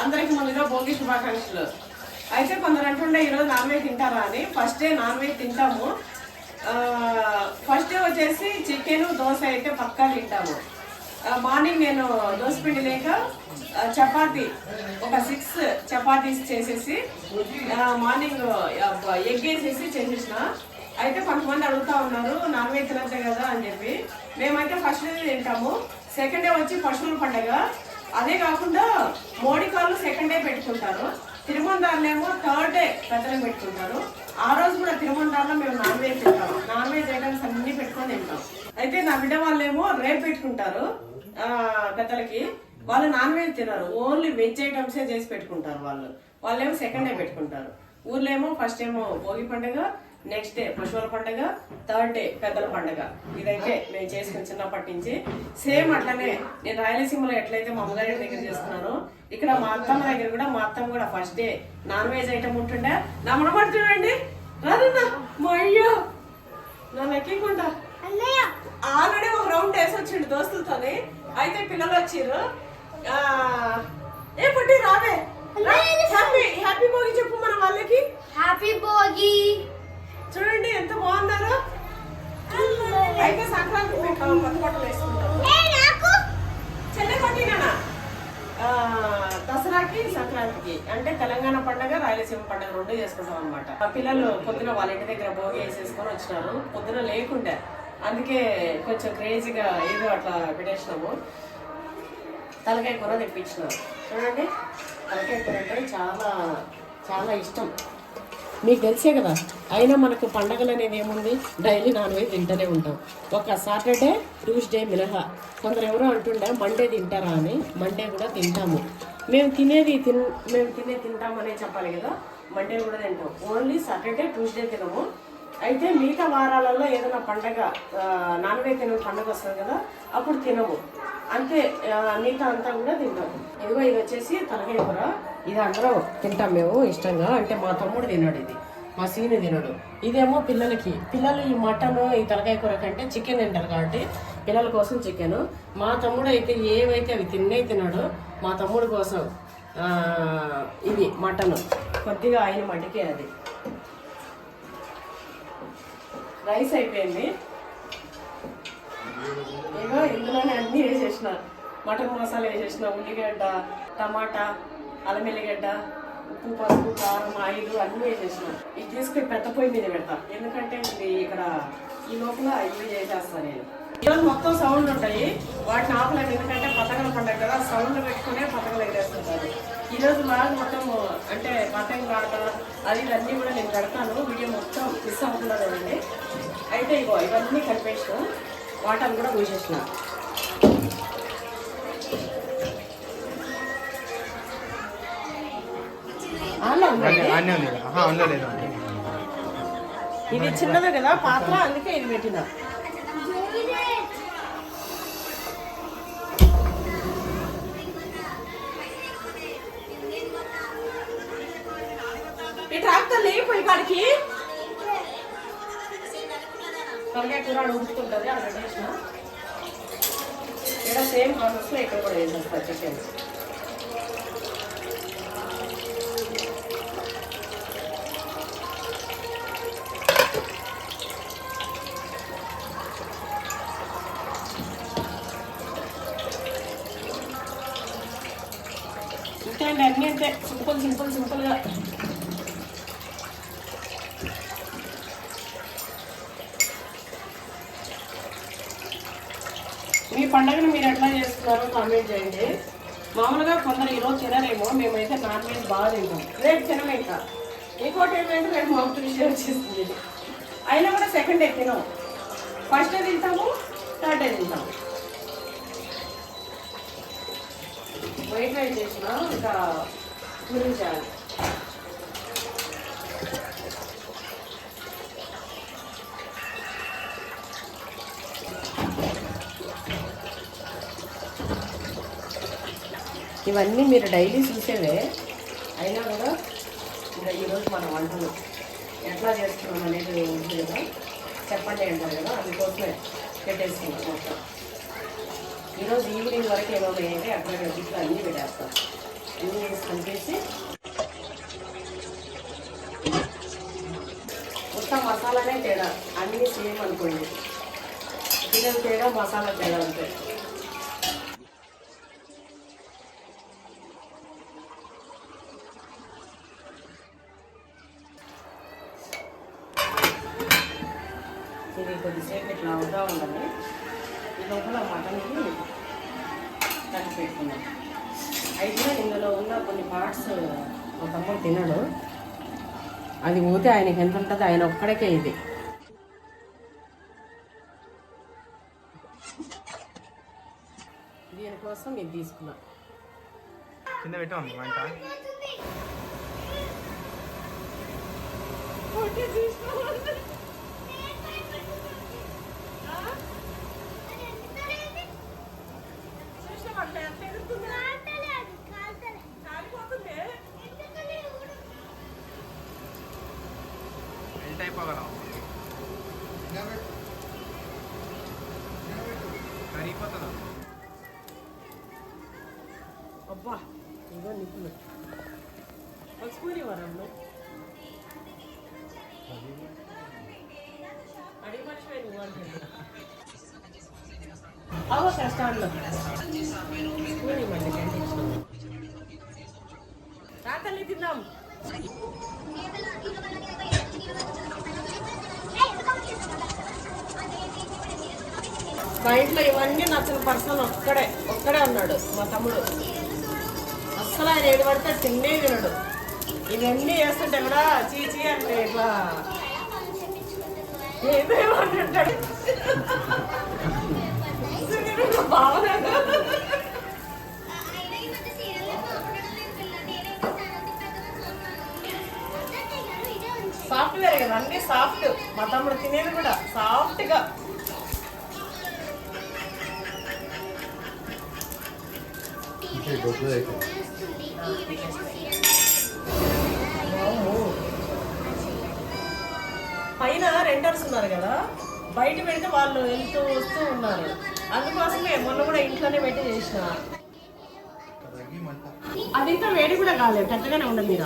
అందరికి ముందుగా భోగి శుభాకాంక్షలు. అయితే కొందరు అంటుండే ఈరోజు నాన్ వెజ్ తింటారా? అని. ఫస్ట్ డే నాన్ వెజ్ తింటాము. ఫస్ట్ డే వచ్చేసి చికెన్ దోశ అయితే పక్కా తింటాము. మార్నింగ్ నేను దోశ పిండి లేక చపాతి చపాతీ ఒక సిక్స్ చపాతీస్ చేసేసి మార్నింగ్ ఎగ్ వేసేసి చేసేసిన. అయితే కొంతమంది అడుగుతా ఉన్నారు నాన్ వెజ్ తినద్దు కదా? అని చెప్పి. మేమైతే ఫస్ట్ డే తింటాము. సెకండ్ డే వచ్చి పశువుల పండగ. అదే కాకుండా మోడీ కాళ్ళు సెకండ్ డే పెట్టుకుంటారు. తిరుమందారులేమో థర్డ్ డే పెద్దలు పెట్టుకుంటారు. ఆ రోజు కూడా తిరుమందారులో మేము నాన్ వెజ్ తింటాం నాన్ వెజ్ ఐటమ్స్ అన్ని పెట్టుకొని తింటాం. అయితే నా బిడ్డ వాళ్ళేమో రేపు పెట్టుకుంటారు పెద్దలకి. వాళ్ళు నాన్ వెజ్ తినరు. ఓన్లీ వెజ్ ఐటమ్సే చేసి పెట్టుకుంటారు వాళ్ళు. వాళ్ళేమో సెకండ్ డే పెట్టుకుంటారు. ఊర్లో ఏమో ఫస్ట్ ఏమో భోగి పండుగ నెక్స్ట్ డే పశువుల పండుగ థర్డ్ డే పెద్దల పండుగ. ఇదైతే మేము చేసుకుని చిన్నప్పటి నుంచి. సేమ్ అట్లనే నేను రాయలసీమలో ఎట్లయితే మా అమ్మగారి దగ్గర చేసుకున్నానో ఇక్కడ మా అత్తమ్మ దగ్గర కూడా మా అత్తమ్మ కూడా first day non veg item ఉంటుండే. నా మనమాట చూడండి. రాదన్నా మా అయ్యో నా లెక్కకుండా ఆల్రెడీ ఒక రౌండ్ వేసి వచ్చిండు దోస్తులతోని. అయితే పిల్లలు వచ్చిర్రు. ఏ పుట్టి రావే. హ్యాపీ హ్యాపీ భోగి చెప్పు మన వాళ్ళకి. హ్యాపీ భోగి. చూడండి ఎంత బాగున్నారో. అయితే సంక్రాంతి మేము కొత్త బట్టలు వేసుకుంటాము చెల్లె పట్టినా దసరాకి సంక్రాంతికి అంటే తెలంగాణ పండగ రాయలసీమ పండగ రెండు చేసుకుంటాం అనమాట పిల్లలు పొద్దున వాళ్ళ ఇంటి దగ్గర భోగి వేసేసుకొని వచ్చినారు. పొద్దున లేకుండే. అందుకే కొంచెం క్రేజీగా ఏదో అట్లా పెట్టేసినాము. తలకాయ కూర తెప్పించినారు. చూడండి తలకాయ కూర అంటే చాలా చాలా ఇష్టం. మీకు తెలిసే కదా అయినా మనకు పండగలు అనేది ఏముంది? డైలీ నాన్ వెజ్ తింటూనే ఉంటాం. ఒక సాటర్డే ట్యూస్డే మినహా. కొందరు ఎవరో అంటుండే మండే తింటారా? అని. మండే కూడా తింటాము. మేము తినేది తిన్ మేము తినే తింటామనే చెప్పాలి కదా మండే కూడా తింటాం. ఓన్లీ సాటర్డే ట్యూస్డే తినము. అయితే మిగతా వారాలలో ఏదైనా పండగ నాన్ వెజ్ తిన పండగ వస్తుంది కదా అప్పుడు తినము. అంతే మిగతా అంతా కూడా తింటాం ఇదిగో ఇది వచ్చేసి తలకాయ కూర. ఇది అందరం తింటాం మేము ఇష్టంగా. అంటే మా తమ్ముడు తిన్నాడు ఇది. మా సీని తినడు. ఇదేమో పిల్లలకి. పిల్లలు ఈ మటన్ ఈ తలకాయ కూర కంటే చికెన్ తింటారు కాబట్టి పిల్లల కోసం చికెన్. మా తమ్ముడు అయితే ఏవైతే అవి తిన్నే తినడు మా తమ్ముడు కోసం ఇది మటన్. కొద్దిగా ఆయన మటుకే అది. రైస్ అయిపోయింది. ఏదో ఇందులోనే అన్నీ వేసేసిన మటన్ మసాలా వేసేసిన ఉల్లిగడ్డ టమాటా. అల్లం ఎల్లిగడ్డ ఉప్పు పసుపు కారం ఆయిల్ అన్నీ వేసేసినా ఇది తీసుకుని పెద్ద పొయ్యి మీద పెడతా. ఎందుకంటే ఇది ఇక్కడ ఈ లోపల ఇవి చేసేస్తాను నేను. ఈరోజు మొత్తం సౌండ్ ఉంటాయి. వాటిని ఆపలేదు ఎందుకంటే పతకల పండుగ కదా సౌండ్ పెట్టుకునే పతకలు ఎగరేస్తుంటారు. ఈరోజు మాకు మొత్తం అంటే పతంగ ఆట అది ఇవన్నీ అన్నీ కూడా నేను పెడతాను. వీడియో మొత్తం మిస్ అవ్వకుండా చూడండి. అయితే ఇగో ఇవన్నీ కలిపేసిన. వాటర్ కూడా పోసేసిన. అన్నీ ఉంది ఆహా అందులో లేదు ఇది చిన్నది కదా పాత్ర అందుకే ఇది పెట్టిన. ఈ ట్రాక్టర్ లేకపోయి కాడికి. తలకాయ కూర ఆడ ఉడుకుతుంటుంది అక్కడ పెట్టేసిన. ఇక్కడ సేమ్ ప్రాసెస్లో ఇక్కడ కూడా వేసేస్తారు చికెన్ అండి అన్నీ అంతే సింపుల్ సింపుల్ సింపుల్గా మీ పండగను మీరు ఎట్లా చేస్తున్నారో కామెంట్ చేయండి. మామూలుగా కొందరు ఈరోజు తినరేమో మేమైతే నాన్ వెజ్ బాగా తింటాం. రేపు తినమే ఇంకా ఇంకోటి ఏంటంటే రేపు మౌత్ విషయం వచ్చేస్తుంది అయినా కూడా సెకండ్ డే తినం. ఫస్ట్ డే తింటాము థర్డ్ డే తింటాము. వైట్ రైస్ చేసిన ఇంకా పూరి ఇవన్నీ మీరు డైలీ చూసేవే అయినా కూడా ఇంకా ఈరోజు మన వంటలు ఎట్లా చేస్తున్నాం అనేది ఉంది కదా చెప్పండి అంటారు కదా అందుకోసమే పెట్టేసుకున్నాం మొత్తం. ఈరోజు ఈవినింగ్ వరకు ఏమో అయితే అట్లా ఇట్లా అన్నీ పెట్టేస్తాం. అన్నీ వేసి కలిపేసి మొత్తం మసాలానే తేడా. అన్నీ సేమ్ అనుకోండి. చికెన్ తేడా మసాలా తేడా అంతే. ఇది కొద్దిసేపు ఇట్లా అవుతా ఉండాలి. లోపల మటన్కి కలిపి పెట్టుకున్నాం. అయితే ఇందులో ఉన్న కొన్ని పార్ట్స్ మా తమ్ముడు తినడు. అది పోతే ఆయనకి ఎంత ఉంటుందో ఆయన ఒక్కడికే ఇది. దీనికోసం ఇది తీసుకున్నాం. కింద పెట్టాం వంట మెల్ట్ అయిపోగలం కరిగిపోతుందా అబ్బా ఇదో నిప్పులు. ఒక స్పూన్ అడిగి మనిషి నువ్వు అవ కష్టాల్లో. మా ఇంట్లో ఇవన్నీ నచ్చిన పర్సన్ ఒక్కడే ఒక్కడే ఉన్నాడు మా తమ్ముడు. అస్సలు ఆయన ఏడు పడితే తిన్నే వినడు ఇవన్నీ వేస్తుంటే కూడా చీచి అంటే ఇట్లా ఏమేమో అంటుంటాడు సాఫ్ట్వేర్ కదా అన్ని సాఫ్ట్ మా తమ్ముడు తినేది కూడా సాఫ్ట్గా. పైన రెంటర్స్ ఉన్నారు కదా బయట పెడితే వాళ్ళు వెళ్తూ వస్తూ ఉన్నారు. అందుకోసమే మొన్న కూడా ఇంట్లోనే పెట్టి చేసిన. అది ఇంకా వేడి కూడా కాలేదు కరెక్ట్గానే ఉండదు మీరు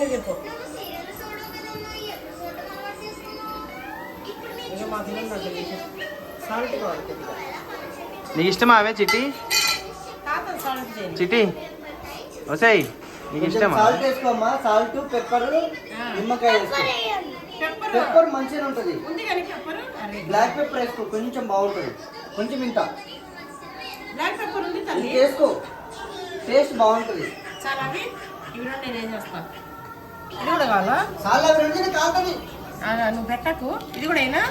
గిన్నె చెప్పు. నీకు ఇష్టమా అవే చిట్టి? చిట్టి. వసాయి నీకు ఇష్టమా? సాల్ట్ వేసుకోమ్మా. సాల్ట్ పెప్పర్ నిమ్మకాయ వేసుకో. పెప్పర్ పెప్పర్ మంచిగా ఉంటుంది. ఉంది కానీ పెప్పర్? అరే బ్లాక్ పెప్పర్ వేసుకో కొంచెం బాగుంటుంది. కొంచెం ఇంత బ్లాక్ పెప్పర్ ఉంది వేసుకో టేస్ట్ బాగుంటుంది. చాలా ఇవి నేను ఏం ఇది కూడా కావాలా? నువ్వు పెట్టకు. ఇది కూడా అయినా?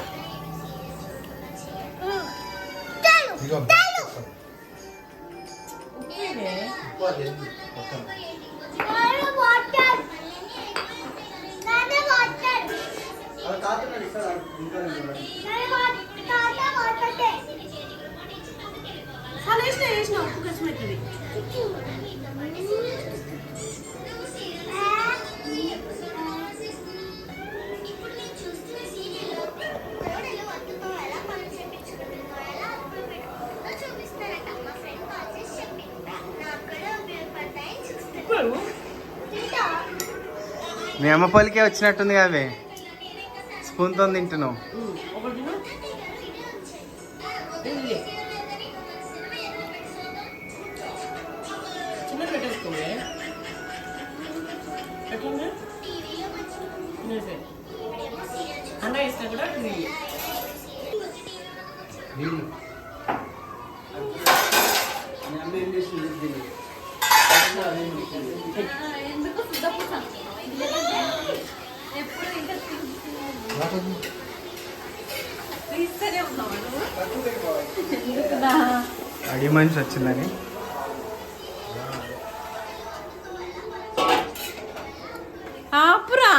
వేసిన వేసిన ఉప్పు కొంచెం మీ అమ్మ పలికే వచ్చినట్టుంది అవే స్పూన్తో తింటున్నావు. అడి మనిషి వచ్చిందని. ఆపురా.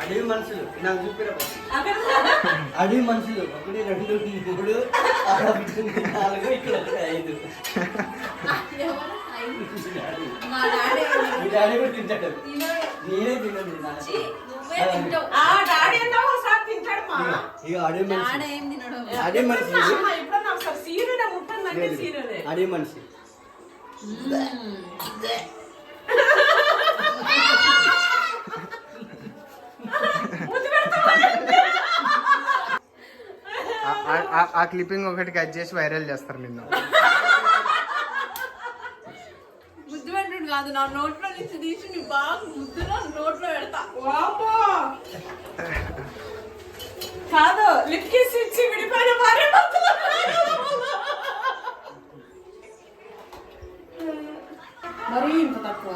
అడవి మనుషులు నాకు చూపిరా అడవి మనుషులు ఒకటి రెండు మూడు. నాలుగు ఇక్కడ ఒకటి ఐదు. మా డాడీ కూడా తింటాడు. నేనే తినదు నా ఛీ, నువ్వే నువ్వే తింటావు. ఆ డాడీ అదే మనిషి. అదే మనిషి. ఆ- ఆ- ఆ- ఆ క్లిప్పింగ్ ఒకటి కట్ చేసి వైరల్ చేస్తారు నిన్ను. కాదు నా నోట్లో నుంచి తీసి నీ బాగా ముద్దులో నోట్లో పెడతా. కాదు లిప్ కిస్ ఇచ్చి విడిపోయిన భార్య. మరీ ఇంత తక్కువ?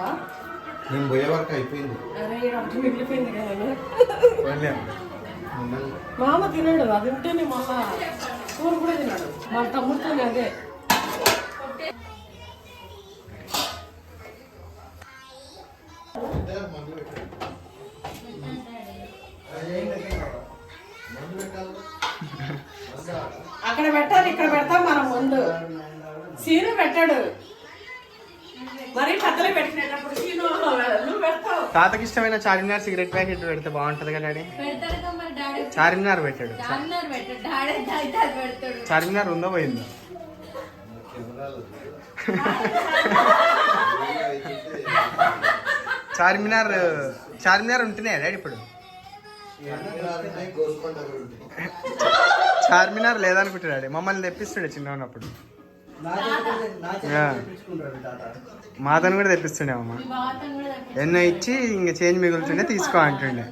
నేను పోయే వరకు అయిపోయింది. అరే అటు మిగిలిపోయింది కదా. మామ తినడు అది ఉంటేనే మళ్ళా కూర కూడా తినడు. మా తమ్ముడితో అదే. పెట్టాలి ఇక్కడ పెడతాం మనం ముందు. సీను పెట్టాడు. మరి కథలు పెట్టినప్పుడు సీను నువ్వు పెడతావు. తాతకి ఇష్టమైన చార్మినార్ సిగరెట్ ప్యాకెట్ పెడితే బాగుంటది కదా డాడీ? పెడతాడు కదా మరి డాడీ. చార్మినార్ పెట్టాడు. చార్మినార్ పెట్టాడు. డాడీ అయితే అది పెడతాడు. చార్మినార్ ఉందో పోయిందో? చార్మినార్ చార్మినార్ ఉంటున్నాయి డాడీ ఇప్పుడు? చార్మినార్ లేదనుకుంటున్నాడు. మమ్మల్ని తెప్పిస్తుండే చిన్న ఉన్నప్పుడు మాతను కూడా తెప్పిస్తుండే అమ్మ. ఎన్నో ఇచ్చి ఇంక చేంజ్ మిగులుతుండే తీసుకో అంటుండే.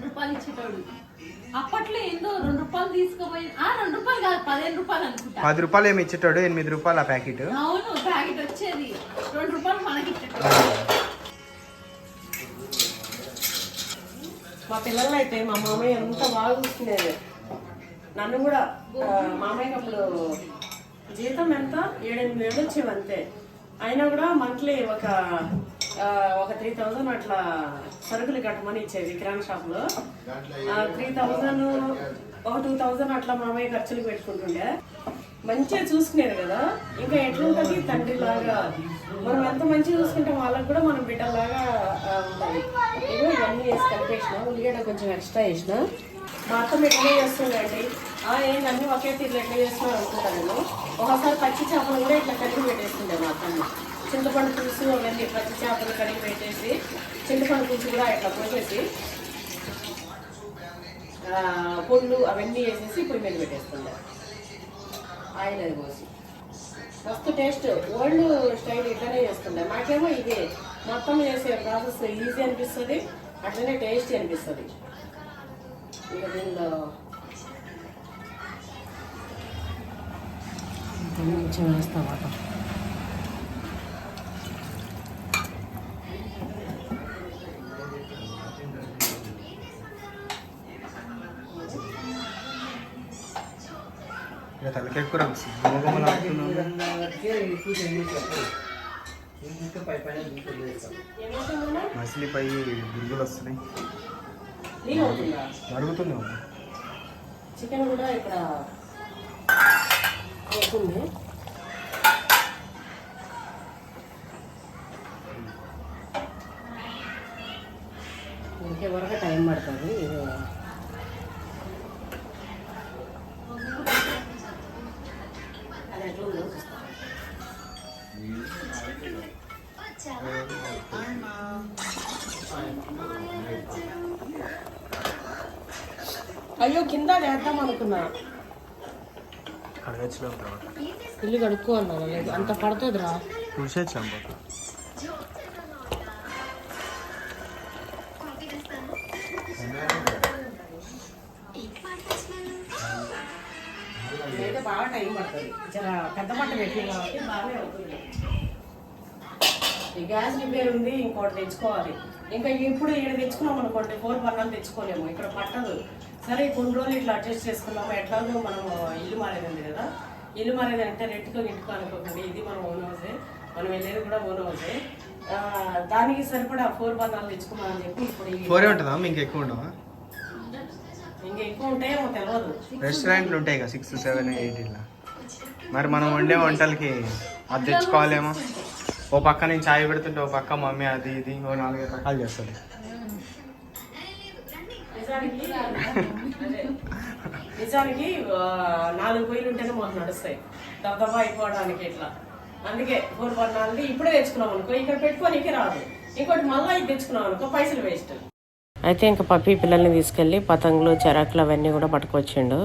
పది రూపాయలు ఏమి ఇచ్చేటాడు ఎనిమిది రూపాయలు ఆ ప్యాకెట్? ప్యాకెట్ వచ్చేది. రెండు రూపాయలు మనకి మా పిల్లల్ని అయితే మా మామయ్య ఎంత బాగా చూసుకునేది. నన్ను కూడా మామయ్యకి అప్పుడు జీతం ఎంత? ఏడెనిమిది వేలు వచ్చేవి అంతే. అయినా కూడా మంత్లీ ఒక ఒక త్రీ థౌజండ్ అట్లా సరుకులు కట్టమని ఇచ్చేది కిరాణా షాప్లో. త్రీ థౌజండ్ ఒక టూ థౌజండ్ అట్లా మామయ్య ఖర్చులు పెట్టుకుంటుండే. మంచిగా చూసుకునేది కదా. ఇంకా ఎట్లుంటుంది? తండ్రి లాగా మనం ఎంత మంచిగా చూసుకుంటే వాళ్ళకి కూడా మనం బిడ్డలాగా ఆ, ఇవన్నీ వేసి కలిపేసిన ఉల్లిగడ్డ కొంచెం ఎక్స్ట్రా వేసిన మా అత్త ఎట్లా చేస్తుందండి ఆ ఏంటి అన్ని ఒకే తీరు ఎట్లా చేస్తున్నారు అనుకుంటాను నేను. ఒకసారి పచ్చి చేపలు కూడా ఇట్లా కలిపి పెట్టేస్తుండే మా అత్తమ్మ. చింతపండు పులుసు అవన్నీ పచ్చి చేపలు కడిగి పెట్టేసి చింతపండు పులుసు కూడా ఇట్లా పోసేసి ఆ, పొళ్ళు అవన్నీ వేసేసి పొయ్యి మీద పెట్టేస్తుండే. ఆయిల్ అది పోసి. మస్తు టేస్ట్. ఓల్డ్ స్టైల్ ఇట్లనే చేస్తుండే. మాకేమో ఇదే మొత్తం చేసే ప్రాసెస్ ఈజీ అనిపిస్తుంది అట్లనే టేస్టీ అనిపిస్తుంది. ఇక దీనిలో కొంచెం వేస్తాం ఏమవుతుందన్నా మసిలిపై గురుగులు వస్తున్నాయి నీళ్ళు చికెన్ కూడా ఇక్కడ అవుతుంది ఇంకే వరకు టైం పడుతుంది. అయ్యో కింద వేద్దాం అనుకున్నా. ఇల్లు కడుక్కో అన్నాను లేదు. అంత పడుతుందిరా. బాగా టైం పడుతుంది. జర పెద్ద మంట పెట్టింది కాబట్టి బాగానే అవుతుంది. ఈ గ్యాస్ రిపేర్ ఉంది ఇంకోటి తెచ్చుకోవాలి. ఇంకా ఇప్పుడు ఇక్కడ తెచ్చుకున్నాం అనుకోండి ఫోర్ బర్నర్లు తెచ్చుకోలేము. ఇక్కడ పట్టదు. సరే కొన్ని రోజులు ఇట్లా అడ్జస్ట్ చేసుకున్నాము ఎట్లాగో మనం ఇల్లు మారేది ఉంది కదా. ఇల్లు మారేది అంటే రెంట్తో ఇంటికో అనుకోకండి ఇది మనం ఓన్ హౌసే మనం వెళ్ళేది కూడా ఓన్ హౌసే దానికి సరిపడా ఫోర్ బర్నర్లు తెచ్చుకున్నామని చెప్పి ఇప్పుడు ఫోరే ఉంటుందా? మీకు ఎక్కువ ఉండవా? ఇంకా ఎక్కువ ఉంటాయేమో తెలియదు రెస్టారెంట్లు ఉంటాయి కదా సిక్స్ సెవెన్ ఎయిట్ ఇలా. మరి మనం వండే వంటలకి అది తెచ్చుకోవాలేమో? ఓ పక్క నేను చాయ్ పెడుతుంటే ఓ పక్క మమ్మీ అది ఇది ఓ నాలుగైదు రకాలు చేస్తుంది నిజానికి నిజానికి నాలుగు పొయ్యిలు ఉంటేనే మాకు నడుస్తాయి. దబ్బా అయిపోవడానికి ఇట్లా. అందుకే ఫోర్ పన్నాళ్ళది ఇప్పుడే తెచ్చుకున్నాం అనుకో ఇక్కడ పెట్టుకోనికి రాదు. ఇంకోటి మళ్ళీ ఇది తెచ్చుకున్నాం అనుకో పైసలు వేస్ట్. అయితే ఇంకా పప్పి పిల్లల్ని తీసుకెళ్ళి పతంగులు చెరాకులు అవన్నీ కూడా పట్టుకొచ్చిండు.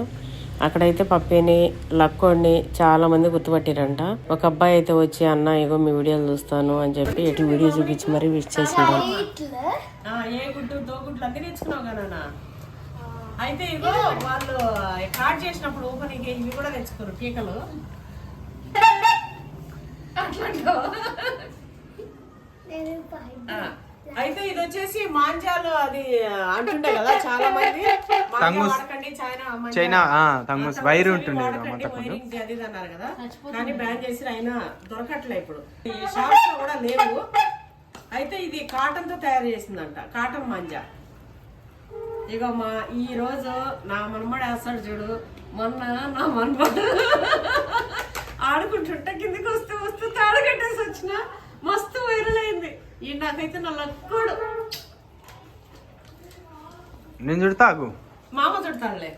అక్కడైతే పప్పిని లక్కోడిని చాలా మంది గుర్తుపట్టిరంట. ఒక అబ్బాయి అయితే వచ్చి అన్న ఇగో మీ వీడియోలు చూస్తాను అని చెప్పి ఎటు వీడియో చూపించి మరీ విష్ చేసిండు. అయితే ఇగో వాళ్ళు కార్డ్ చేసినప్పుడు ఓపెనింగ్ ఇవి కూడా తెచ్చుకోరు ఆ, అయితే ఇది వచ్చేసి మాంజాలు అది అంటుండే కదా చాలా మంది తంగుస్. చైనా మంజా- చైనా, ఆ, తంగుస్. వైర్ ఉంటుండే అది ఇది అన్నారు కదా. కానీ బ్యాన్ చేసి అయినా దొరకట్లే ఇప్పుడు. ఈ షాప్స్లో కూడా లేవు. అయితే ఇది కాటన్తో తయారు చేసిందంట కాటన్ మంజా. ఇక మా ఈ రోజు నా మనమడు వేస్తాడు చూడు. మొన్న నా మనమడు ఆడుకుంటుంటే కిందికి వస్తూ వస్తూ తాడు కట్టేసి వచ్చిన. మస్తు వైరల్ అయింది. ఈ నాకైతే నా లక్కుడు నేను చుడతా ఆగు మామ చుడతాడులే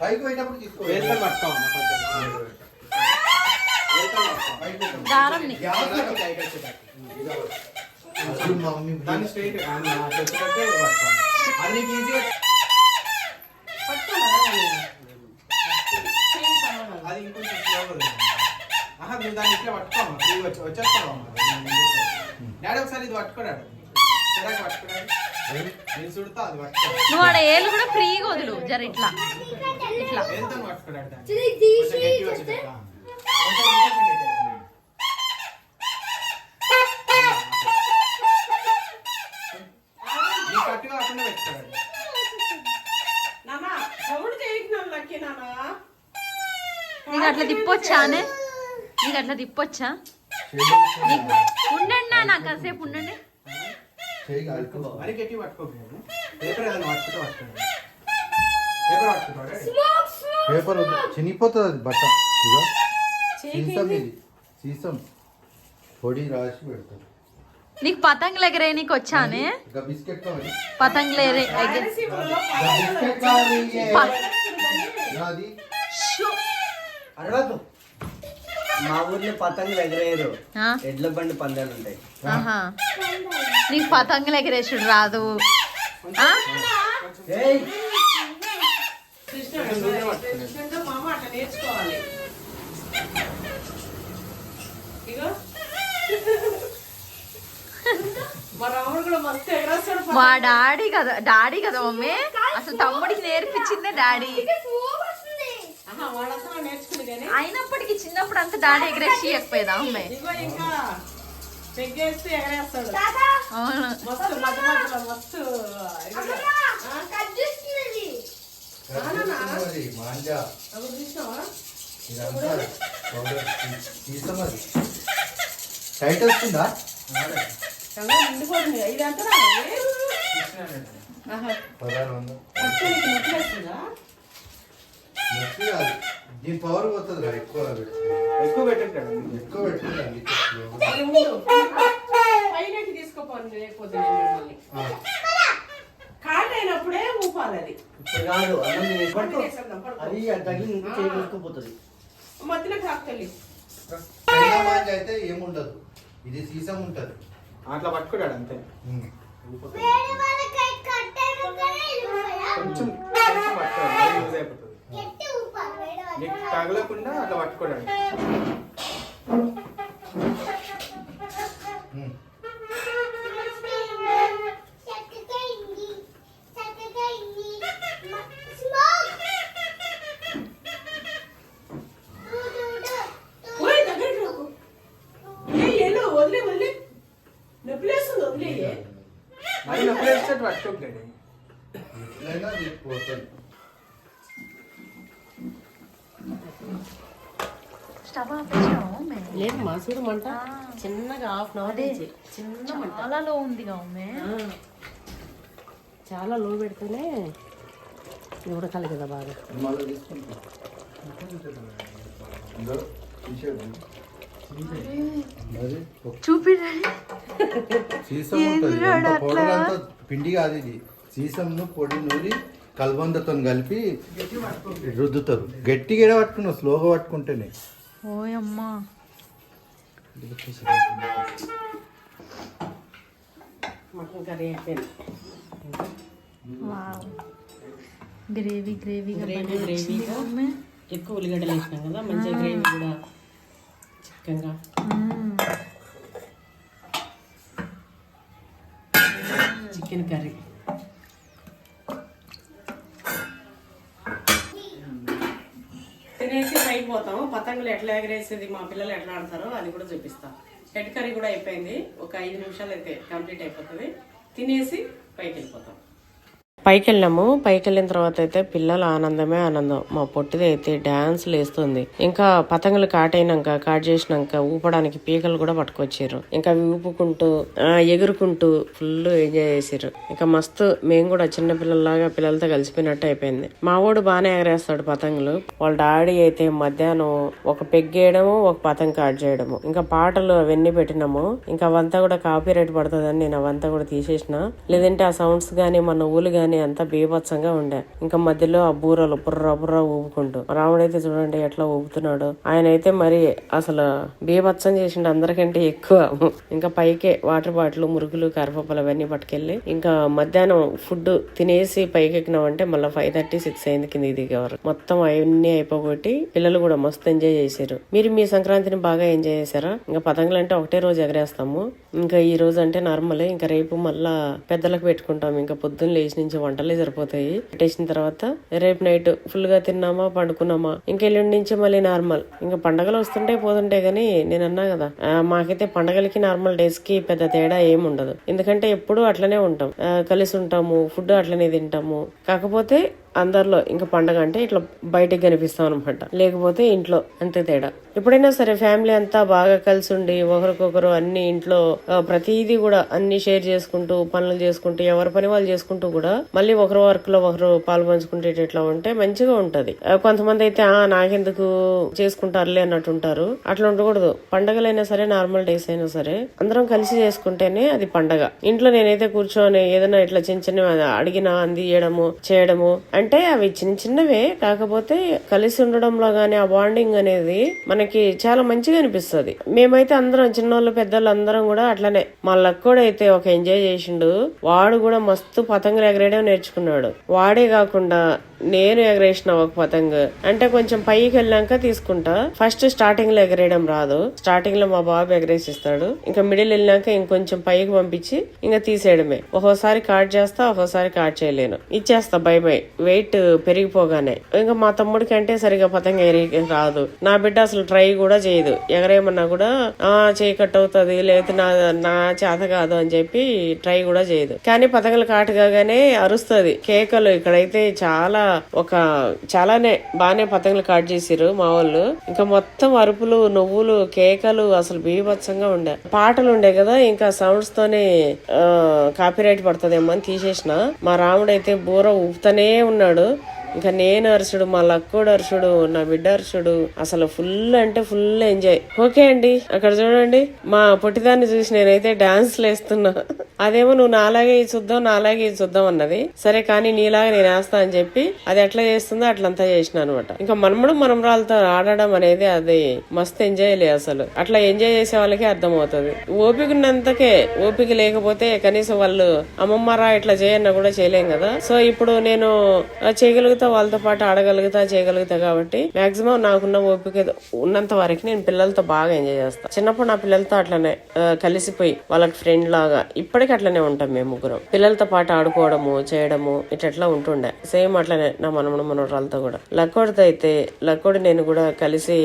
పైకి పోయినప్పుడు తీసుకో పట్టుకోమ్మా కొంచెం. వేలుతో పట్టుకో. పైకి పెట్టు. దారంని గ్యాస్లోకి టైట్ వచ్చేటట్టు. అది నీకు ఈజీగా పట్టుకోవాలా. అది ఇంకొంచెం వదిలేయండి. ఆహా నువ్వు దాన్ని ఇట్లా పట్టుకోమ్మా డాడీ ఒకసారి ఇది నేను చుడతా అది నువ్వు ఆడ ఏళ్ళు కూడా ఫ్రీగా వదులు జర ఇట్లా. ఇట్లా. కట్టు కాకుండా నీకు అట్లా తిప్పొచ్చానే? నీకు అట్లా తిప్పొచ్చా? ఉండండి నా నాకు కాసేపు ఉండండి. పేపర్. చినిగిపోతుంది అది బట్ట. ఇక సీసం ఇది. సీసం. పొడి రాసి పెడతారు నీకు పతంగులు ఎగరే నీకు వచ్చానే? పతంగులు ఎగరే మా ఊర్లో పతంగులు ఎగరేయరు? ఎడ్ల బండి పందాలు ఉంటాయి. ఆహా. నీకు పతంగులు ఎగరేసుడు రాదు. మా డాడీ కదా డాడీ కదా మమ్మీ. అసలు తమ్ముడికి నేర్పించిందే డాడీ ఆహా, వాడు అసలు నేర్చుకుంది కానీ అయినప్పటికీ చిన్నప్పుడు అంతా డాడీ ఎగరేసి ఇవ్వకపోయేదా అమ్మే ఇగో ఇంకా పెగ్గేస్తే ఎగరేస్తాడు. అవును. మస్తు మధ్య మధ్యలో మస్తు ఇది. అది. మాంజా. అప్పుడు చూసినావా? ఇదంతా పౌడర్ సీ- సీసం అది. టైట్ వస్తుందా? ఇదంతా నొప్పి కాదు దీని పవర్ పోతుంది రా ఎక్కువ. ఎక్కువ పెట్టాడు ఎక్కువ ముందు. పైనకి తీసుకోపోండి లేకపోతే. కాట్ అయినప్పుడే ఊపాలి అది. కాదు. అది తగిలి ఇంకో చేయి వేసుకుపోతుంది మధ్యలో అయితే ఏముండదు. ఇది సీసం ఉంటది. అట్లా పట్టుకున్నాడు అంతే. కొంచెం కొంచెం నీకు తగలకుండా అట్లా పట్టుకోడాడు చూడు మంట. చిన్నగా హాఫ్ అన్ అవర్ చిన్న మంట. చాలా లో ఆ. చాలా లో పెడితేనే ఇది ఉడకాలి కదా బాగా. మళ్ళీ తీసుకుంటాం. ఇందో తీసేయండి. మరి ఒక చూపిరండి సీసం ఉంటుంది. అంత పౌడర్ అంతా పిండి కాదు ఇది సీసంను పొడి నూరి కల్బందతో కలిపి రుద్దుతారు గట్టిగా ఎడ పట్టుకున్నావు స్లోగా పట్టుకుంటేనే ఓయమ్మా మటన్ కర్రీ అయిపోయింది వావ్ గ్రేవీ గ్రేవీగా గ్రేవీ గ్రేవీగా ఎక్కువ ఉల్లిగడ్డలు వేసినాం కదా మంచిగా గ్రేవీ కూడా చిక్కగా చికెన్ కర్రీ తినేసి పైకి పోతాము పతంగులు ఎట్లా ఎగరేసేది మా పిల్లలు ఎట్లా ఆడతారో అది కూడా చూపిస్తాం. హెడ్ కర్రీ కూడా అయిపోయింది. ఒక ఐదు నిమిషాలు అయితే కంప్లీట్ అయిపోతుంది. తినేసి పైకి వెళ్ళిపోతాం. పైకి వెళ్ళాము పైకి వెళ్ళిన తర్వాత అయితే పిల్లల ఆనందమే ఆనందం. మా పొట్టిది అయితే డాన్స్ లేస్తుంది. ఇంకా పతంగులు కాటైనాక కాట్ చేసినాక ఊపడానికి పీకలు కూడా పట్టుకొచ్చారు. ఇంకా అవి ఊపుకుంటూ ఎగురుకుంటూ ఫుల్ ఎంజాయ్ చేసారు ఇంకా మస్తు మేము కూడా చిన్న పిల్లల్లాగా పిల్లలతో కలిసిపోయినట్టు అయిపోయింది. మా వాడు బాగానే ఎగరేస్తాడు పతంగులు. వాళ్ళ డాడీ అయితే మధ్యాహ్నం ఒక పెగ్గేయడము ఒక పతంగ కాట్ చేయడము. ఇంకా పాటలు అవన్నీ పెట్టినాము. ఇంకా అవంతా కూడా కాపీ రేట్ పడుతుందని నేను అవంతా కూడా తీసేసిన. లేదంటే ఆ సౌండ్స్ కానీ మన ఊళ్ళు కానీ నేను అంతా బీభత్సంగా ఉండే. ఇంకా మధ్యలో ఆ బూరలు బుర్ర బుర్ర ఊపుకుంటూ. రాముడైతే చూడండి ఎట్లా ఊపుతున్నాడు. ఆయన అయితే మరి అసలు బీభత్సం చేసిండు అందరికంటే ఎక్కువ. ఇంకా పైకే వాటర్ బాటిల్ మురుగులు కరపప్పలు అవన్నీ పట్టుకెళ్ళి ఇంకా మధ్యాహ్నం ఫుడ్ తినేసి పైకి ఎక్కినామంటే మళ్ళీ ఫైవ్ థర్టీ సిక్స్ అయింది కింద దిగేవారు. మొత్తం అవన్నీ అయిపోగొట్టి పిల్లలు కూడా మస్తు ఎంజాయ్ చేశారు. మీరు మీ సంక్రాంతిని బాగా ఎంజాయ్ చేశారా? ఇంకా పతంగులు అంటే ఒకటే రోజు ఎగరేస్తాము. ఇంకా ఈ రోజు అంటే నార్మల్ ఇంకా రేపు మళ్ళా పెద్దలకు పెట్టుకుంటాం. ఇంకా పొద్దున్న లేచి నుంచి వంటలే సరిపోతాయి. పెట్టేసిన తర్వాత రేపు నైట్ ఫుల్గా తిన్నామా పండుకున్నామా? ఇంకా ఎల్లుండి నుంచి మళ్ళీ నార్మల్ ఇంకా పండగలు వస్తుంటే పోతుంటే గానీ నేను అన్నా కదా మాకైతే పండగలకి నార్మల్ డేస్కి పెద్ద తేడా ఏముండదు ఉండదు. ఎందుకంటే ఎప్పుడు అట్లనే ఉంటాం. కలిసి ఉంటాము ఫుడ్ అట్లనే తింటాము. కాకపోతే అందరిలో ఇంకా పండగ అంటే ఇట్లా బయటకు కనిపిస్తాం అనమాట లేకపోతే ఇంట్లో అంతే తేడా. ఎప్పుడైనా సరే ఫ్యామిలీ అంతా బాగా కలిసి ఉండి ఒకరికొకరు అన్ని ఇంట్లో ప్రతిదీ కూడా అన్ని షేర్ చేసుకుంటూ పనులు చేసుకుంటూ ఎవరి పని వాళ్ళు చేసుకుంటూ కూడా మళ్ళీ ఒకరి వర్క్లో ఒకరు పాలు ఇట్లా ఉంటే మంచిగా ఉంటది. కొంతమంది అయితే ఆ నాకెందుకు చేసుకుంటారులే అన్నట్టు ఉంటారు అట్లా ఉండకూడదు. పండగలైనా సరే నార్మల్ డేస్ అయినా సరే అందరం కలిసి చేసుకుంటేనే అది పండగ. ఇంట్లో నేనైతే కూర్చొని ఏదైనా ఇట్లా చిన్న చిన్న అడిగినా అందియడము చేయడము అంటే అవి చిన్న చిన్నవే. కాకపోతే కలిసి ఉండడంలో గానీ ఆ బాండింగ్ అనేది మనకి మనకి చాలా మంచిగా అనిపిస్తుంది. మేమైతే అందరం చిన్నోళ్ళు పెద్దోళ్ళు అందరం కూడా అట్లనే. మా లక్కోడు అయితే ఒక ఎంజాయ్ చేసిండు. వాడు కూడా మస్తు పతంగులు ఎగరేయడం నేర్చుకున్నాడు. వాడే కాకుండా నేను ఎగరేసిన ఒక పతంగ్. అంటే కొంచెం పైకి వెళ్ళాక తీసుకుంటా. ఫస్ట్ స్టార్టింగ్లో ఎగరేయడం రాదు. స్టార్టింగ్లో మా బాబు ఎగరేసిస్తాడు. ఇంకా మిడిల్ వెళ్ళాక ఇంకొంచెం పైకి పంపించి ఇంకా తీసేయడమే. ఒక్కోసారి కాట్ చేస్తా ఒక్కోసారి కాట్ చేయలేను. ఇచ్చేస్తా బై బై వెయిట్ పెరిగిపోగానే. ఇంకా మా తమ్ముడికి అంటే సరిగా పతంగ ఎగిరి రాదు. నా బిడ్డ అసలు ట్రై కూడా చేయదు. ఎగరేయమన్నా కూడా ఆ చేయి కట్ అవుతుంది. లేకపోతే నా నా చేత కాదు అని చెప్పి ట్రై కూడా చేయదు. కానీ పతంగలు కాటు కాగానే అరుస్తుంది. కేకలు ఇక్కడైతే చాలా ఒక చాలానే బాగానే పతంగులు కాట్ చేసిరు మా వాళ్ళు. ఇంకా మొత్తం అరుపులు నువ్వులు కేకలు అసలు బీభత్సంగా ఉండే. పాటలు ఉండే కదా ఇంకా సౌండ్స్ తోనే కాపీరైట్ పడుతుందేమో అని తీసేసిన. మా రాముడు అయితే బూర ఊపుతూనే ఉన్నాడు. ఇంకా నేను అరుషుడు మా లక్కుడు అరుషుడు నా బిడ్డ అరుషుడు అసలు ఫుల్ అంటే ఫుల్ ఎంజాయ్ ఓకే అండి అక్కడ చూడండి మా పొట్టిదాన్ని చూసి నేనైతే డాన్స్ వేస్తున్నా. అదేమో నువ్వు నాలాగే ఇది చూద్దాం నాలాగే ఇది చూద్దాం అన్నది. సరే కానీ నీలాగా నేను వేస్తా అని చెప్పి అది ఎట్లా చేస్తుందో అట్లంతా చేసిన అనమాట. ఇంకా మనముడు మనమరాలతో ఆడడం అనేది అది మస్తు ఎంజాయ్ లే అసలు. అట్లా ఎంజాయ్ చేసే వాళ్ళకి అర్థమవుతుంది. ఓపిక ఉన్నంతకే ఓపిక లేకపోతే కనీసం వాళ్ళు అమ్మమ్మారా ఇట్లా చేయన్నా కూడా చేయలేం కదా. సో ఇప్పుడు నేను చేయగలుగుతా చేయగలుగుతా వాళ్ళతో పాటు ఆడగలుగుతా చేయగలుగుతా కాబట్టి మాక్సిమం నాకున్న ఓపిక ఉన్నంత వరకు నేను పిల్లలతో బాగా ఎంజాయ్ చేస్తాను చిన్నప్పుడు నా పిల్లలతో అట్లనే కలిసిపోయి వాళ్ళకి ఫ్రెండ్ లాగా ఇప్పటికి అట్లనే ఉంటాం మేము ముగ్గురం. పిల్లలతో పాటు ఆడుకోవడము చేయడము ఇట్లా ఉంటుండే. సేమ్ అట్లనే నా మనమున మనోరాలతో కూడా. లక్కోడితో అయితే లక్కోడి నేను కూడా కలిసి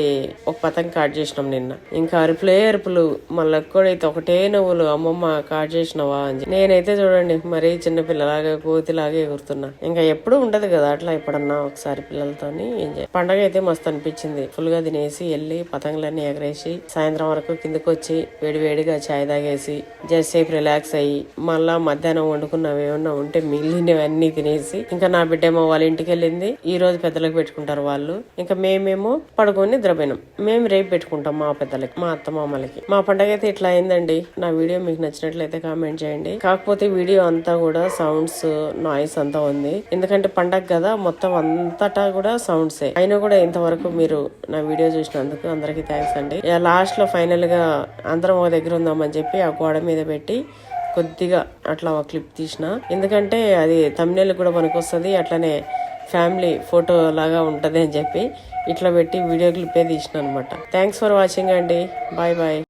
ఒక పతంగ కాట్ చేసినాం నిన్న. ఇంకా అరుపులే అరుపులు మా లక్కోడైతే ఒకటే నువ్వులు అమ్మమ్మ కాట్ చేసినవా అని నేనైతే చూడండి మరీ చిన్న పిల్లలాగా కోతిలాగా ఎగురుతున్నా. ఇంకా ఎప్పుడు ఉండదు కదా అట్లా ఎప్పుడన్నా ఒకసారి పిల్లలతోని ఎంజాయ్. పండగ అయితే మస్తు అనిపించింది. ఫుల్గా తినేసి వెళ్ళి పతంగులన్నీ ఎగరేసి సాయంత్రం వరకు కిందకు వచ్చి వేడి వేడిగా చాయ్ తాగేసి జరసేపు రిలాక్స్ అయ్యి మళ్ళా మధ్యాహ్నం వండుకున్నవి ఏమన్నా ఉంటే మిగిలినవన్నీ తినేసి ఇంకా నా బిడ్డేమో వాళ్ళ ఇంటికి వెళ్ళింది ఈ రోజు పెద్దలకు పెట్టుకుంటారు వాళ్ళు. ఇంకా మేమేమో పడుకొని నిద్రపోయినాం. మేము రేపు పెట్టుకుంటాం మా పెద్దలకి మా అత్త మామలకి. మా పండగ అయితే ఇట్లా అయిందండి. నా వీడియో మీకు నచ్చినట్లయితే కామెంట్ చేయండి. కాకపోతే వీడియో అంతా కూడా సౌండ్స్ నాయిస్ అంతా ఉంది. ఎందుకంటే పండగ కదా మొత్తం అంతటా కూడా సౌండ్సే అయినా కూడా ఇంతవరకు మీరు నా వీడియో చూసినందుకు అందరికీ థ్యాంక్స్ అండి. లాస్ట్లో ఫైనల్గా అందరం ఒక దగ్గర ఉందామని చెప్పి ఆ గోడ మీద పెట్టి కొద్దిగా అట్లా ఒక క్లిప్ తీసిన. ఎందుకంటే అది తమిళ కూడా పనికొస్తుంది అట్లనే ఫ్యామిలీ ఫోటో లాగా ఉంటుంది అని చెప్పి ఇట్లా పెట్టి వీడియో క్లిప్పే తీసిన అనమాట థ్యాంక్స్ ఫర్ వాచింగ్ అండి. Bye bye